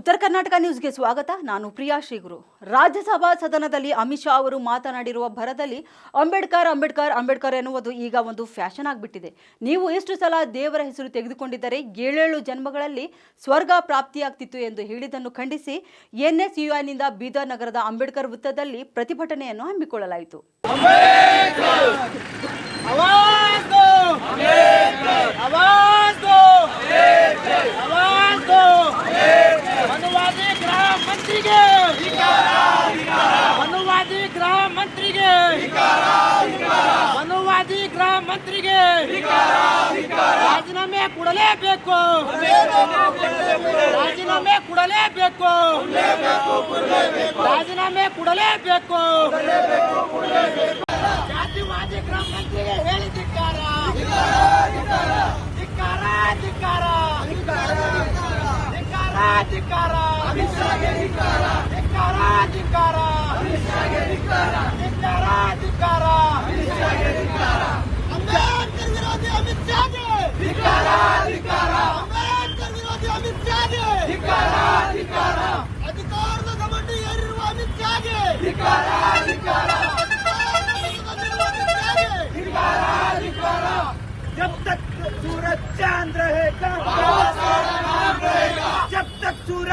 ಉತ್ತರ ಕರ್ನಾಟಕ ನ್ಯೂಸ್ಗೆ ಸ್ವಾಗತ. ನಾನು ಪ್ರಿಯಾ ಶ್ರೀಗುರು. ರಾಜ್ಯಸಭಾ ಸದನದಲ್ಲಿ ಅಮಿತ್ ಶಾ ಅವರು ಮಾತನಾಡಿರುವ ಭರದಲ್ಲಿ ಅಂಬೇಡ್ಕರ್ ಅಂಬೇಡ್ಕರ್ ಅಂಬೇಡ್ಕರ್ ಎನ್ನುವುದು ಈಗ ಒಂದು ಫ್ಯಾಷನ್ ಆಗಿಬಿಟ್ಟಿದೆ. ನೀವು ಎಷ್ಟು ಸಲ ದೇವರ ಹೆಸರು ತೆಗೆದುಕೊಂಡಿದ್ದರೆ ಏಳೇಳು ಜನ್ಮಗಳಲ್ಲಿ ಸ್ವರ್ಗ ಪ್ರಾಪ್ತಿಯಾಗ್ತಿತ್ತು ಎಂದು ಹೇಳಿದನ್ನು ಖಂಡಿಸಿ ಎನ್ಎಸ್ಯುಐನಿಂದ ಬೀದರ್ ನಗರದ ಅಂಬೇಡ್ಕರ್ ವೃತ್ತದಲ್ಲಿ ಪ್ರತಿಭಟನೆಯನ್ನು ಹಮ್ಮಿಕೊಳ್ಳಲಾಯಿತು. ಅಂಬೇಡ್ಕರ್! ಅಂಬೇಡ್ಕರ್! ಮಂತ್ರಿಗೆ ಮನುವಾದಿ ಗೃಹ ಮಂತ್ರಿಗೆ! ಮನುವಾದಿ ಗೃಹ ಮಂತ್ರಿಗೆ! ರಾಜೀನಾಮೆ ಕೊಡಲೇಬೇಕು! ರಾಜೀನಾಮೆ ಕೊಡಲೇಬೇಕು! ರಾಜೀನಾಮೆ ಕೊಡಲೇಬೇಕು! ಜಾತಿವಾದಿ ಗೃಹ ಮಂತ್ರಿಗೆ ಹೇಳಿದ್ದಾರೆ ಧಿಕ್ಕಾರ ಧಿಕ್ಕಾರ ಧಿಕ್ಕಾರ! ಧಿಕ್ಕಾರ ಧಿಕ್ಕಾರ ಧಿಕ್ಕಾರ ಧಿಕ್ಕಾರ ಧಿಕ್ಕಾರ ಅಂಬೇಡ್ಕರ್ ವಿರೋಧಿ ಅಮಿತ್ ಶಾಗೆ ಧಿಕ್ಕಾರ ಧಿಕ್ಕಾರ ಅಂಬೇಡ್ಕರ್ ವಿರೋಧಿ ಅಮಿತ್ ಶಾಗೆ ಧಿಕ್ಕಾರ ಧಿಕ್ಕಾರ ಅಧಿಕಾರದ ಗಮನ ಏರಿರುವ ಅಮಿತ್ ಶಾಗೆ ಧಿಕ್ಕಾರ ಧಿಕ್ಕಾರ जब तक सूरज चांद रहेगा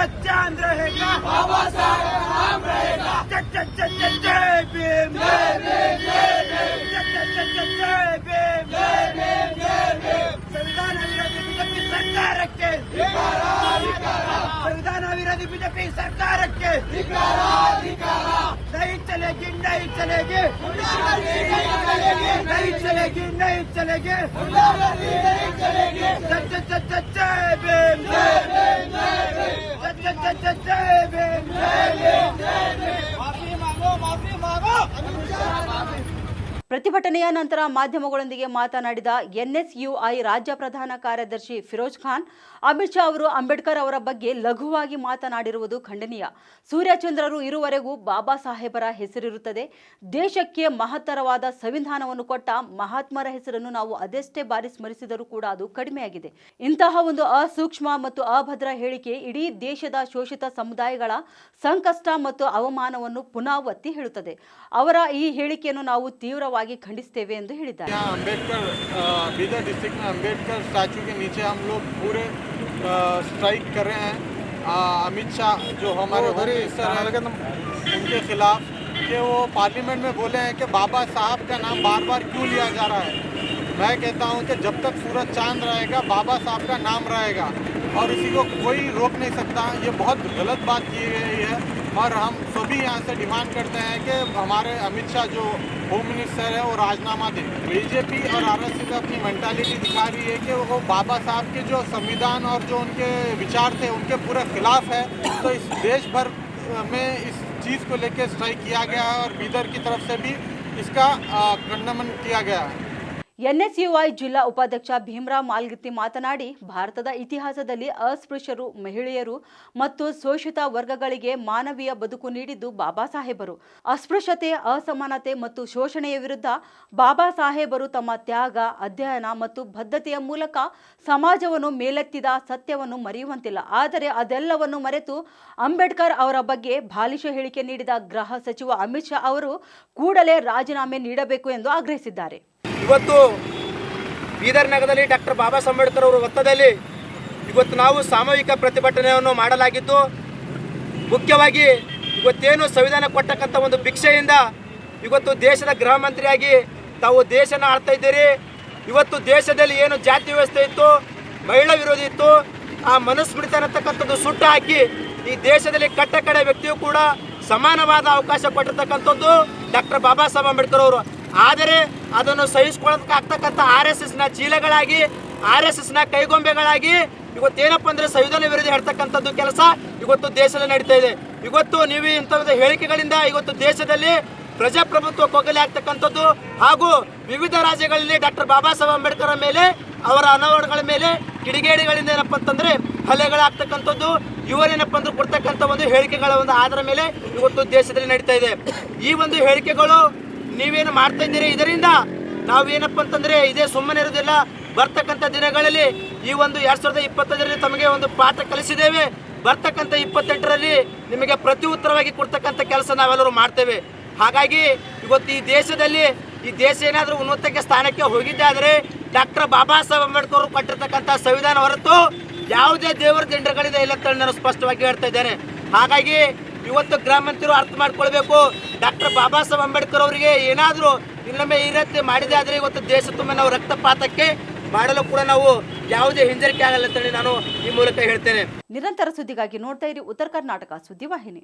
सच्चा आंध्र रहेगा बाबा साहेब राम साहब का नाम रहेगा ಬಿಜೆಪಿ ಸರ್ಕಾರಕ್ಕೆ. ಪ್ರತಿಭಟನೆಯ ನಂತರ ಮಾಧ್ಯಮಗಳೊಂದಿಗೆ ಮಾತನಾಡಿದ ಎನ್ಎಸ್ಯುಐ ರಾಜ್ಯ ಪ್ರಧಾನ ಕಾರ್ಯದರ್ಶಿ ಫಿರೋಜ್ ಖಾನ್ ಅಮಿತ್ ಶಾ ಅವರು ಅಂಬೇಡ್ಕರ್ ಅವರ ಬಗ್ಗೆ ಲಘುವಾಗಿ ಮಾತನಾಡಿರುವುದು ಖಂಡನೀಯ. ಸೂರ್ಯಚಂದ್ರರು ಇರುವರೆಗೂ ಬಾಬಾ ಸಾಹೇಬರ ಹೆಸರಿರುತ್ತದೆ. ದೇಶಕ್ಕೆ ಮಹತ್ತರವಾದ ಸಂವಿಧಾನವನ್ನು ಕೊಟ್ಟ ಮಹಾತ್ಮರ ಹೆಸರನ್ನು ನಾವು ಅದೆಷ್ಟೇ ಬಾರಿ ಸ್ಮರಿಸಿದರೂ ಕೂಡ ಅದು ಕಡಿಮೆಯಾಗಿದೆ. ಇಂತಹ ಒಂದು ಅಸೂಕ್ಷ್ಮ ಮತ್ತು ಅಭದ್ರ ಹೇಳಿಕೆ ಇಡೀ ದೇಶದ ಶೋಷಿತ ಸಮುದಾಯಗಳ ಸಂಕಷ್ಟ ಮತ್ತು ಅವಮಾನವನ್ನು ಪುನಃ ಒತ್ತಿ ಹೇಳುತ್ತದೆ. ಅವರ ಈ ಹೇಳಿಕೆಯನ್ನು ನಾವು ತೀವ್ರವಾಗಿ ಖಂಡಿಸುತ್ತೇವೆ ಎಂದು ಹೇಳಿದ್ದಾರೆ. ಅಂಬೇಡ್ಕರ್ ಬೀದರ್ ಡಿಸ್ಟ್ರಿಕ್ಟ್ ಅಂಬೇಡ್ಕರ್ ಸ್ಟ್ಯಾಚ್ಯೂಗೆ ನೀಚೆ ಹಮ್ ಪೂರೆ स्ट्राइक कर रहे हैं। अमित शाह जो हमारे होम मिनिस्टर हैं उनके खिलाफ कि वो पार्लियामेंट में बोले हैं कि बाबा साहब का नाम बार बार क्यों लिया जा रहा है? मैं कहता हूँ कि जब तक सूरज चाँद रहेगा बाबा साहब का नाम रहेगा। और इसी को कोई रोक नहीं सकता। ये बहुत गलत बात की गई है और हम सभी यहाँ से डिमांड करते हैं कि हमारे अमित शाह जो होम मिनिस्टर है, वो राजनामा दें। बीजेपी और आरएसएस अपनी मेंटालिटी दिखा रही है कि वो बाबा साहब के जो संविधान और जो उनके विचार थे, उनके पूरे खिलाफ है। तो इस देश भर में इस चीज़ को लेकर स्ट्राइक किया गया है और बीदर की तरफ़ से भी इसका कंडमन किया गया है। ಎನ್ಎಸ್ಯುಐ ಜಿಲ್ಲಾ ಉಪಾಧ್ಯಕ್ಷ ಭೀಮರಾವ್ ಮಾಲ್ಗಿತ್ತಿ ಮಾತನಾಡಿ, ಭಾರತದ ಇತಿಹಾಸದಲ್ಲಿ ಅಸ್ಪೃಶ್ಯರು, ಮಹಿಳೆಯರು ಮತ್ತು ಶೋಷಿತ ವರ್ಗಗಳಿಗೆ ಮಾನವೀಯ ಬದುಕು ನೀಡಿದ್ದು ಬಾಬಾ ಸಾಹೇಬರು. ಅಸ್ಪೃಶ್ಯತೆ, ಅಸಮಾನತೆ ಮತ್ತು ಶೋಷಣೆಯ ವಿರುದ್ಧ ಬಾಬಾ ಸಾಹೇಬರು ತಮ್ಮ ತ್ಯಾಗ, ಅಧ್ಯಯನ ಮತ್ತು ಬದ್ಧತೆಯ ಮೂಲಕ ಸಮಾಜವನ್ನು ಮೇಲೆತ್ತಿದ ಸತ್ಯವನ್ನು ಮರೆಯುವಂತಿಲ್ಲ. ಆದರೆ ಅದೆಲ್ಲವನ್ನು ಮರೆತು ಅಂಬೇಡ್ಕರ್ ಅವರ ಬಗ್ಗೆ ಬಾಲಿಷ ಹೇಳಿಕೆ ನೀಡಿದ ಗೃಹ ಸಚಿವ ಅಮಿತ್ ಶಾ ಅವರು ಕೂಡಲೇ ರಾಜೀನಾಮೆ ನೀಡಬೇಕು ಎಂದು ಆಗ್ರಹಿಸಿದ್ದಾರೆ. ಇವತ್ತು ಬೀದರ್ ನಗರದಲ್ಲಿ ಡಾಕ್ಟರ್ ಬಾಬಾ ಅಂಬೇಡ್ಕರ್ ಅವರ ಒತ್ತದಲ್ಲಿ ಇವತ್ತು ನಾವು ಸಾಮೂಹಿಕ ಪ್ರತಿಭಟನೆಯನ್ನು ಮಾಡಲಾಗಿದ್ದು, ಮುಖ್ಯವಾಗಿ ಇವತ್ತೇನು ಸಂವಿಧಾನ ಕೊಟ್ಟಕ್ಕಂಥ ಒಂದು ಭಿಕ್ಷೆಯಿಂದ ಇವತ್ತು ದೇಶದ ಗೃಹ ಮಂತ್ರಿಯಾಗಿ ತಾವು ದೇಶನ ಆಡ್ತಾ ಇದ್ದೀರಿ. ಇವತ್ತು ದೇಶದಲ್ಲಿ ಏನು ಜಾತಿ ವ್ಯವಸ್ಥೆ ಇತ್ತು, ಮಹಿಳಾ ವಿರೋಧಿ ಇತ್ತು, ಆ ಮನುಸ್ಮೃತಿ ಅನ್ನತಕ್ಕಂಥದ್ದು ಸುಟ್ಟು ಹಾಕಿ ಈ ದೇಶದಲ್ಲಿ ಕಟ್ಟ ಕಡೆ ವ್ಯಕ್ತಿಯು ಕೂಡ ಸಮಾನವಾದ ಅವಕಾಶ ಕೊಟ್ಟಿರ್ತಕ್ಕಂಥದ್ದು ಡಾಕ್ಟರ್ ಬಾಬಾ ಸಾಹೇಬ್ ಅಂಬೇಡ್ಕರ್ ಅವರು. ಆದರೆ ಅದನ್ನು ಸಹಿಸ್ಕೊಳ್ಳೋದಕ್ಕಾಗ್ತಕ್ಕಂಥ ಆರ್ ಎಸ್ ಎಸ್ನ ಚೀಲಗಳಾಗಿ, ಆರ್ ಎಸ್ ಎಸ್ನ ಕೈಗೊಂಬೆಗಳಾಗಿ ಇವತ್ತೇನಪ್ಪ ಅಂದರೆ ಸಂವಿಧಾನ ವಿರೋಧಿ ಹೇಳ್ತಕ್ಕಂಥದ್ದು ಕೆಲಸ ಇವತ್ತು ದೇಶದಲ್ಲಿ ನಡೀತಾ ಇದೆ. ಇವತ್ತು ನೀವು ಇಂಥದ್ದು ಹೇಳಿಕೆಗಳಿಂದ ಇವತ್ತು ದೇಶದಲ್ಲಿ ಪ್ರಜಾಪ್ರಭುತ್ವ ಕೊಗಲೆ ಆಗ್ತಕ್ಕಂಥದ್ದು ಹಾಗೂ ವಿವಿಧ ರಾಜ್ಯಗಳಲ್ಲಿ ಡಾಕ್ಟರ್ ಬಾಬಾ ಸಾಹೇಬ್ ಅಂಬೇಡ್ಕರ್ ಮೇಲೆ, ಅವರ ಅನಾವರಣಗಳ ಮೇಲೆ ಕಿಡಿಗೇಡಿಗಳಿಂದ ಏನಪ್ಪ ಅಂತಂದರೆ ಹಲೆಗಳಾಗ್ತಕ್ಕಂಥದ್ದು ಇವರೇನಪ್ಪ ಅಂದ್ರೆ ಕೊಡ್ತಕ್ಕಂಥ ಒಂದು ಹೇಳಿಕೆಗಳ ಒಂದು ಆಧಾರ ಮೇಲೆ ಇವತ್ತು ದೇಶದಲ್ಲಿ ನಡೀತಾ ಇದೆ. ಈ ಒಂದು ಹೇಳಿಕೆಗಳು ನೀವೇನು ಮಾಡ್ತಾ ಇದ್ದೀರಿ? ಇದರಿಂದ ನಾವೇನಪ್ಪ ಅಂತಂದ್ರೆ ಇದೇ ಸುಮ್ಮನೆ ಇರೋದಿಲ್ಲ ಬರ್ತಕ್ಕಂಥ ದಿನಗಳಲ್ಲಿ ಈ ಒಂದು ಎರಡ್ ಸಾವಿರದ ಇಪ್ಪತ್ತೈದರಲ್ಲಿ ತಮಗೆ ಒಂದು ಪಾಠ ಕಲಿಸಿದ್ದೇವೆ. ಬರ್ತಕ್ಕಂಥ ಇಪ್ಪತ್ತೆಂಟರಲ್ಲಿ ನಿಮಗೆ ಪ್ರತಿ ಉತ್ತರವಾಗಿ ಕೊಡ್ತಕ್ಕಂಥ ಕೆಲಸ ನಾವೆಲ್ಲರೂ ಮಾಡ್ತೇವೆ. ಹಾಗಾಗಿ ಇವತ್ತು ಈ ದೇಶದಲ್ಲಿ, ಈ ದೇಶ ಏನಾದರೂ ಉನ್ನತಕ್ಕೆ ಸ್ಥಾನಕ್ಕೆ ಹೋಗಿದ್ದೆ ಆದರೆ ಡಾಕ್ಟರ್ ಬಾಬಾ ಸಾಹೇಬ್ ಅಂಬೇಡ್ಕರ್ ಅವರು ಕೊಟ್ಟಿರ್ತಕ್ಕಂಥ ಸಂವಿಧಾನ ಹೊರತು ಯಾವುದೇ ದೇವರ ದಂಡಗಳಿದೆ ಇಲ್ಲ ನಾನು ಸ್ಪಷ್ಟವಾಗಿ ಹೇಳ್ತಾ ಇದ್ದೇನೆ. ಹಾಗಾಗಿ ಇವತ್ತು ಗ್ರಾಮಂತರು ಅರ್ಥ ಮಾಡ್ಕೊಳ್ಬೇಕು. ಡಾಕ್ಟರ್ ಬಾಬಾ ಸಾಹೇಬ್ ಅಂಬೇಡ್ಕರ್ ಅವರಿಗೆ ಏನಾದರೂ ಇನ್ನೊಮ್ಮೆ ಈ ರೀತಿ ಮಾಡಿದೆ ಆದರೆ ಇವತ್ತು ದೇಶ ತುಂಬ ನಾವು ರಕ್ತಪಾತಕ್ಕೆ ಮಾಡಲು ಕೂಡ ನಾವು ಯಾವುದೇ ಹಿಂಜರಿಕೆ ಆಗಲ್ಲ ಅಂತೇಳಿ ನಾನು ಈ ಮೂಲಕ ಹೇಳ್ತೇನೆ. ನಿರಂತರ ಸುದ್ದಿಗಾಗಿ ನೋಡ್ತಾ ಇರಿ ಉತ್ತರ ಕರ್ನಾಟಕ ಸುದ್ದಿವಾಹಿನಿ